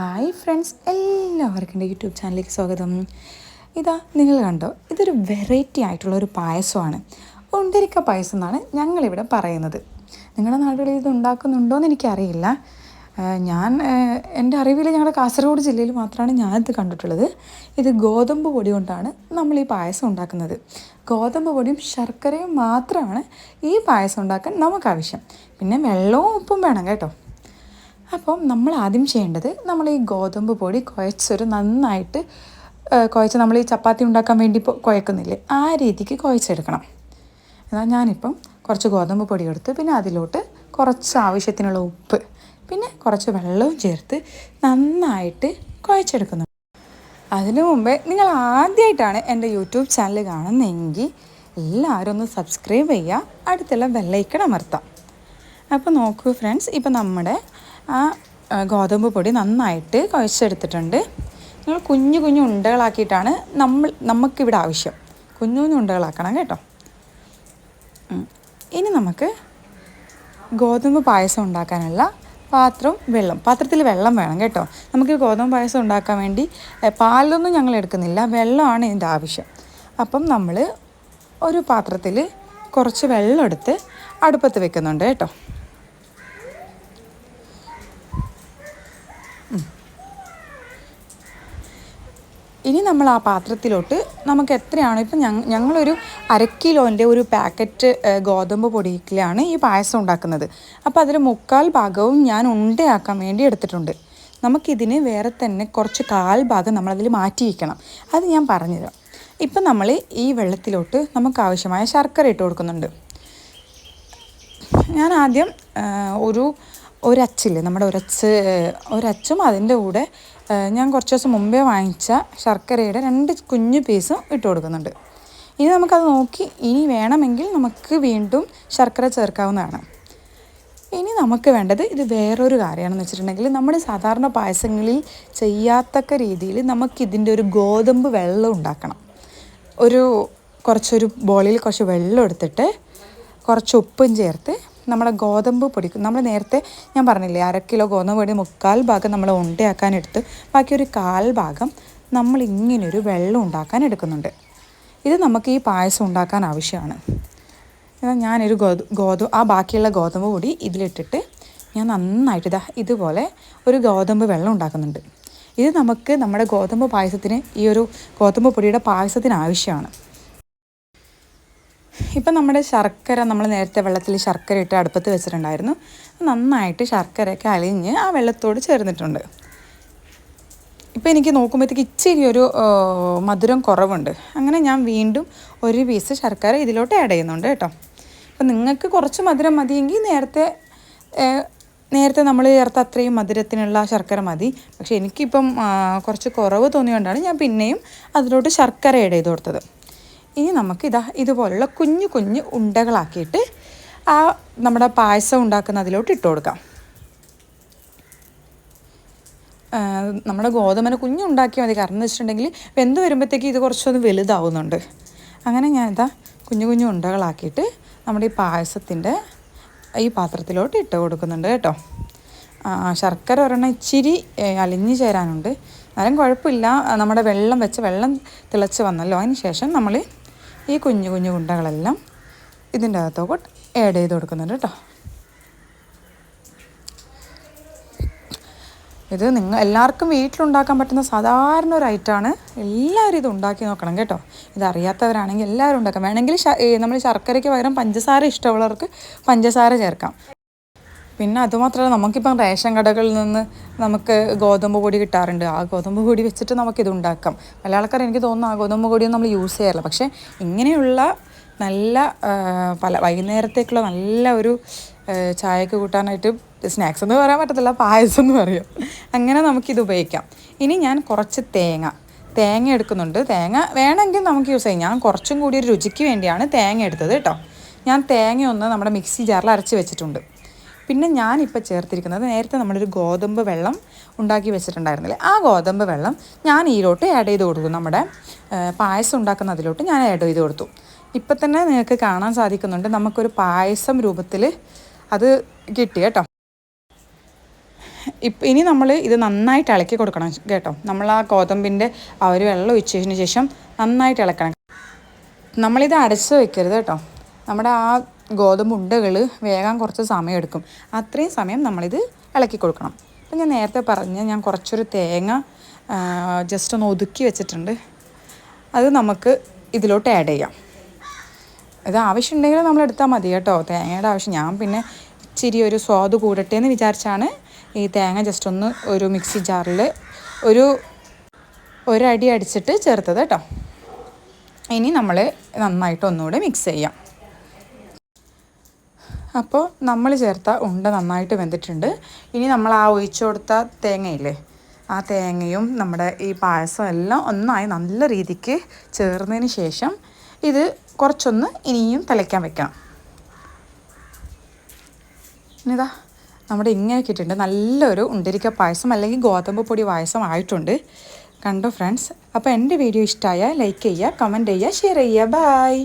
Hi friends എല്ലാവർക്കും എന്റെ YouTube ചാനലിലേക്ക് സ്വാഗതം. ഇതാ നിങ്ങൾ കണ്ടോ? ഇതൊരു വെറൈറ്റി ആയിട്ടുള്ള ഒരു പായസമാണ്. ഉണ്ടരിക്ക പായസം എന്നാണ് ഞങ്ങളിവിടെ പറയുന്നത്. നിങ്ങളുടെ നാടുകളിൽ ഇത് ഉണ്ടാക്കുന്നുണ്ടോ എന്ന് എനിക്കറിയില്ല. ഞാൻ എന്റെ അറിവിൽ ഞങ്ങളുടെ കാസർഗോഡ് ജില്ലയിൽ മാത്രമാണ് ഞാനിത് കണ്ടിട്ടുള്ളത്. ഇത് ഗോതമ്പ് പൊടി കൊണ്ടാണ് നമ്മൾ ഈ പായസം ഉണ്ടാക്കുന്നത്. ഗോതമ്പ് പൊടിയും ശർക്കരയും മാത്രമാണ് ഈ പായസം ഉണ്ടാക്കാൻ നമുക്ക് ആവശ്യം. പിന്നെ വെള്ളവും ഉപ്പും വേണം കേട്ടോ. അപ്പം നമ്മൾ ആദ്യം ചെയ്യേണ്ടത് നമ്മൾ ഈ ഗോതമ്പ് പൊടി കുഴച്ചൊരു നന്നായിട്ട് കുഴച്ച് നമ്മൾ ഈ ചപ്പാത്തി ഉണ്ടാക്കാൻ വേണ്ടി കുഴക്കുന്നില്ലേ ആ രീതിക്ക് കുഴച്ചെടുക്കണം. എന്നാൽ ഞാനിപ്പം കുറച്ച് ഗോതമ്പ് പൊടി എടുത്ത് പിന്നെ അതിലോട്ട് കുറച്ച് ആവശ്യത്തിനുള്ള ഉപ്പ് പിന്നെ കുറച്ച് വെള്ളവും ചേർത്ത് നന്നായിട്ട് കുഴച്ചെടുക്കുന്നു. അതിനു മുമ്പേ നിങ്ങൾ ആദ്യമായിട്ടാണ് എന്റെ യൂട്യൂബ് ചാനൽ കാണുന്നതെങ്കിൽ എല്ലാവരും ഒന്ന് സബ്സ്ക്രൈബ് ചെയ്യുക അടുത്തുള്ള ബെല്ലൈക്കൺ അമർത്താം അപ്പോൾ നോക്കൂ ഫ്രണ്ട്സ് ഇപ്പം നമ്മുടെ ആ ഗോതമ്പ് പൊടി നന്നായിട്ട് കുഴച്ചെടുത്തിട്ടുണ്ട്. നിങ്ങൾ കുഞ്ഞു കുഞ്ഞു ഉണ്ടകളാക്കിയിട്ടാണ് നമ്മൾ നമുക്കിവിടെ ആവശ്യം. കുഞ്ഞു കുഞ്ഞു ഉണ്ടകളാക്കണം കേട്ടോ. ഇനി നമുക്ക് ഗോതമ്പ് പായസം ഉണ്ടാക്കാനുള്ള പാത്രം വെള്ളം. പാത്രത്തിൽ വെള്ളം വേണം കേട്ടോ. നമുക്ക് ഗോതമ്പ് പായസം ഉണ്ടാക്കാൻ വേണ്ടി പാലൊന്നും ഞങ്ങൾ എടുക്കുന്നില്ല. വെള്ളമാണ് ഇതിന്റെ ആവശ്യം. അപ്പം നമ്മൾ ഒരു പാത്രത്തിൽ കുറച്ച് വെള്ളം എടുത്ത് അടുപ്പത്ത് വെക്കുന്നുണ്ട് കേട്ടോ. ഇനി നമ്മൾ ആ പാത്രത്തിലോട്ട് നമുക്ക് എത്രയാണോ ഇപ്പം ഞങ്ങൾ ഞങ്ങളൊരു അരക്കിലോന്റെ ഒരു പാക്കറ്റ് ഗോതമ്പ് പൊടിയിലാണ് ഈ പായസം ഉണ്ടാക്കുന്നത്. അപ്പോൾ അതിൽ മുക്കാൽ ഭാഗവും ഞാൻ ഉണ്ടയാക്കാൻ വേണ്ടി എടുത്തിട്ടുണ്ട്. നമുക്കിതിന് വേറെ തന്നെ കുറച്ച് കാൽ ഭാഗം നമ്മളതിൽ മാറ്റി വയ്ക്കണം അത് ഞാൻ പറഞ്ഞുതരാം. ഇപ്പം നമ്മൾ ഈ വെള്ളത്തിലോട്ട് നമുക്ക് ആവശ്യമായ ശർക്കര ഇട്ട് കൊടുക്കുന്നുണ്ട്. ഞാൻ ആദ്യം ഒരു ഒരച്ചില്ലേ നമ്മുടെ ഒരച്ച് ഒരച്ചും അതിന്റെ കൂടെ ഞാൻ കുറച്ച് ദിവസം മുമ്പേ വാങ്ങിച്ച ശർക്കരയുടെ രണ്ട് കുഞ്ഞു പീസും ഇട്ട് കൊടുക്കുന്നുണ്ട്. ഇനി നമുക്കത് നോക്കി ഇനി വേണമെങ്കിൽ നമുക്ക് വീണ്ടും ശർക്കര ചേർക്കാവുന്നതാണ്. ഇനി നമുക്ക് വേണ്ടത് ഇത് വേറൊരു കാര്യമാണെന്ന് വെച്ചിട്ടുണ്ടെങ്കിൽ നമ്മൾ സാധാരണ പായസങ്ങളിൽ ചെയ്യാത്തക്ക രീതിയിൽ നമുക്കിതിന്റെ ഒരു ഗോതമ്പ് വെള്ളം ഉണ്ടാക്കണം. ഒരു കുറച്ചൊരു ബോളിൽ കുറച്ച് വെള്ളം എടുത്തിട്ട് കുറച്ച് ഉപ്പും ചേർത്ത് നമ്മുടെ ഗോതമ്പ് പൊടി നമ്മൾ നേരത്തെ ഞാൻ പറഞ്ഞില്ലേ അര കിലോ ഗോതമ്പ് പൊടി മുക്കാൽ ഭാഗം നമ്മൾ ഉണ്ടയാക്കാൻ എടുത്ത് ബാക്കി ഒരു കാൽ ഭാഗം നമ്മൾ ഇങ്ങനൊരു വെള്ളം ഉണ്ടാക്കാൻ എടുക്കുന്നുണ്ട്. ഇത് നമുക്ക് ഈ പായസം ഉണ്ടാക്കാൻ ആവശ്യമാണ്. എന്നാൽ ഞാനൊരു ഗോത ഗോതമ്പ് ആ ബാക്കിയുള്ള ഗോതമ്പ് പൊടി ഇതിലിട്ടിട്ട് ഞാൻ നന്നായിട്ട് ഇതാ ഇതുപോലെ ഒരു ഗോതമ്പ് വെള്ളം ഉണ്ടാക്കുന്നുണ്ട്. ഇത് നമുക്ക് നമ്മുടെ ഗോതമ്പ് പായസത്തിന് ഈ ഒരു ഗോതമ്പ് പൊടിയുടെ പായസത്തിന് ആവശ്യമാണ്. ഇപ്പം നമ്മുടെ ശർക്കര നമ്മൾ നേരത്തെ വെള്ളത്തിൽ ശർക്കര ഇട്ട് അടുപ്പത്ത് വെച്ചിട്ടുണ്ടായിരുന്നു. നന്നായിട്ട് ശർക്കരയൊക്കെ അലിഞ്ഞ് ആ വെള്ളത്തോട് ചേർന്നിട്ടുണ്ട്. ഇപ്പോൾ എനിക്ക് നോക്കുമ്പോഴത്തേക്ക് ഇച്ചിരി ഒരു മധുരം കുറവുണ്ട്. അങ്ങനെ ഞാൻ വീണ്ടും ഒരു പീസ് ശർക്കര ഇതിലോട്ട് ആഡ് ചെയ്യുന്നുണ്ട് കേട്ടോ. അപ്പം നിങ്ങൾക്ക് കുറച്ച് മധുരം മതിയെങ്കിൽ നേരത്തെ നേരത്തെ നമ്മൾ ചേർത്ത അത്രയും മധുരത്തിനുള്ള ശർക്കര മതി. പക്ഷേ എനിക്കിപ്പം കുറച്ച് കുറവ് തോന്നിയുകൊണ്ടാണ് ഞാൻ പിന്നെയും അതിലോട്ട് ശർക്കര ആഡ് ചെയ്ത് കൊടുത്തത്. ഇനി നമുക്ക് ഇതാ ഇതുപോലുള്ള കുഞ്ഞു കുഞ്ഞു ഉണ്ടകളാക്കിയിട്ട് ആ നമ്മുടെ പായസം ഉണ്ടാക്കുന്നതിലോട്ട് ഇട്ട് കൊടുക്കാം. നമ്മുടെ നമ്മുടെ കുഞ്ഞു കുഞ്ഞുണ്ടാക്കിയാൽ മതി. കാരണം എന്ന് വെച്ചിട്ടുണ്ടെങ്കിൽ വെന്ത് വരുമ്പോഴത്തേക്ക് ഇത് കുറച്ചൊന്ന് വലുതാവുന്നുണ്ട്. അങ്ങനെ ഞാൻ ഇതാ കുഞ്ഞു കുഞ്ഞു ഉണ്ടകളാക്കിയിട്ട് നമ്മുടെ ഈ പായസത്തിന്റെ ഈ പാത്രത്തിലോട്ട് ഇട്ട് കൊടുക്കുന്നുണ്ട് കേട്ടോ. ശർക്കര ഒരെണ്ണം ഇച്ചിരി അലിഞ്ഞു ചേരാനുണ്ട്. എന്നാലും കുഴപ്പമില്ല. നമ്മുടെ വെള്ളം വെച്ച് വെള്ളം തിളച്ച് വന്നല്ലോ. അതിന് ശേഷം നമ്മൾ ഈ കുഞ്ഞു കുഞ്ഞു ഉണ്ടകളെല്ലാം ഇതിന്റെ അകത്തോട്ട് ആഡ് ചെയ്ത് കൊടുക്കുന്നുണ്ട് കേട്ടോ ഇത് നിങ്ങൾ എല്ലാവർക്കും വീട്ടിലുണ്ടാക്കാൻ പറ്റുന്ന സാധാരണ ഒരു ഐറ്റമാണ് എല്ലാവരും ഇത് ഉണ്ടാക്കി നോക്കണം കേട്ടോ. ഇതറിയാത്തവരാണെങ്കിൽ എല്ലാവരും ഉണ്ടാക്കാം. വേണമെങ്കിൽ നമ്മൾ ശർക്കരയ്ക്ക് പകരം പഞ്ചസാര ഇഷ്ടമുള്ളവർക്ക് പഞ്ചസാര ചേർക്കാം. പിന്നെ അതുമാത്രമല്ല നമുക്കിപ്പം റേഷൻ കടകളിൽ നിന്ന് നമുക്ക് ഗോതമ്പ് പൊടി കിട്ടാറുണ്ട്. ആ ഗോതമ്പ് പൊടി വെച്ചിട്ട് നമുക്കിത് ഉണ്ടാക്കാം. പല ആൾക്കാർ എനിക്ക് തോന്നുന്നു ആ ഗോതമ്പ് പൊടിയൊന്നും നമ്മൾ യൂസ് ചെയ്യാറില്ല. പക്ഷേ ഇങ്ങനെയുള്ള നല്ല പല വൈകുന്നേരത്തേക്കുള്ള നല്ല ഒരു ചായക്ക് കൂട്ടാനായിട്ട് സ്നാക്സ് എന്ന് പറയാൻ പറ്റത്തില്ല പായസം എന്ന് പറയും. അങ്ങനെ നമുക്കിത് ഉപയോഗിക്കാം. ഇനി ഞാൻ കുറച്ച് തേങ്ങ തേങ്ങ എടുക്കുന്നുണ്ട്. തേങ്ങ വേണമെങ്കിൽ നമുക്ക് യൂസ് ചെയ്യാം. ഞാൻ കുറച്ചും കൂടി ഒരു രുചിക്ക് വേണ്ടിയാണ് തേങ്ങ എടുത്തത് കേട്ടോ. ഞാൻ തേങ്ങ ഒന്ന് നമ്മുടെ മിക്സി ജാറിൽ അരച്ച് വെച്ചിട്ടുണ്ട്. പിന്നെ ഞാനിപ്പോൾ ചേർത്തിരിക്കുന്നത് നേരത്തെ നമ്മളൊരു ഗോതമ്പ് വെള്ളം ഉണ്ടാക്കി വെച്ചിട്ടുണ്ടായിരുന്നില്ലേ? ആ ഗോതമ്പ് വെള്ളം ഞാൻ ഈരോട്ട് ആഡ് ചെയ്ത് കൊടുക്കും. നമ്മുടെ പായസം ഉണ്ടാക്കുന്ന അതിലോട്ട് ഞാൻ ആഡ് ചെയ്ത് കൊടുത്തു. ഇപ്പം തന്നെ നിങ്ങൾക്ക് കാണാൻ സാധിക്കുന്നുണ്ട് നമുക്കൊരു പായസം രൂപത്തിൽ അത് കിട്ടി കേട്ടോ. ഇപ്പം ഇനി നമ്മൾ ഇത് നന്നായിട്ട് ഇളക്കി കൊടുക്കണം കേട്ടോ. നമ്മൾ ആ ഗോതമ്പിന്റെ ആ ഒരു വെള്ളം ഒഴിച്ചതിന് ശേഷം നന്നായിട്ട് ഇളക്കണം. നമ്മളിത് അടച്ച് വെക്കരുത് കേട്ടോ. നമ്മുടെ ആ ഗോതമ്പ് ഉണ്ടകൾ വേകാൻ കുറച്ച് സമയം എടുക്കും അത്രയും സമയം നമ്മളിത് ഇളക്കി കൊടുക്കണം. അപ്പം ഞാൻ നേരത്തെ പറഞ്ഞ ഞാൻ കുറച്ചൊരു തേങ്ങ ജസ്റ്റ് ഒന്ന് ഒതുക്കി വെച്ചിട്ടുണ്ട്. അത് നമുക്ക് ഇതിലോട്ട് ആഡ് ചെയ്യാം. ഇത് ആവശ്യമുണ്ടെങ്കിൽ നമ്മൾ എടുത്താൽ മതി കേട്ടോ. തേങ്ങയുടെ ആവശ്യം. ഞാൻ പിന്നെ ഇച്ചിരി ഒരു സ്വാദ് കൂടട്ടെ എന്ന് വിചാരിച്ചാണ് ഈ തേങ്ങ ജസ്റ്റ് ഒന്ന് ഒരു മിക്സി ജാറിൽ ഒരു ഒരടി അടിച്ചിട്ട് ചേർത്തത് കേട്ടോ. ഇനി നമ്മൾ നന്നായിട്ട് ഒന്നുകൂടെ മിക്സ് ചെയ്യാം. അപ്പോൾ നമ്മൾ ചേർത്ത ഉണ്ട നന്നായിട്ട് വെന്തിട്ടുണ്ട്. ഇനി നമ്മൾ ആ ഒഴിച്ചു കൊടുത്ത തേങ്ങയില്ലേ ആ തേങ്ങയും നമ്മുടെ ഈ പായസം എല്ലാം ഒന്നായി നല്ല രീതിക്ക് ചേർന്നതിന് ശേഷം ഇത് കുറച്ചൊന്ന് ഇനിയും തിളയ്ക്കാൻ വെക്കാം ഇനിതാ നമ്മുടെ ഇങ്ങനെ കിട്ടിയിട്ടുണ്ട്. നല്ലൊരു ഉണ്ടരിക്ക പായസം അല്ലെങ്കിൽ ഗോതമ്പ് പൊടി പായസം ആയിട്ടുണ്ട്. കണ്ടോ ഫ്രണ്ട്സ്? അപ്പോൾ എന്റെ വീഡിയോ ഇഷ്ടമായ ലൈക്ക് ചെയ്യുക കമന്റ് ചെയ്യുക ഷെയർ ചെയ്യുക. ബായ്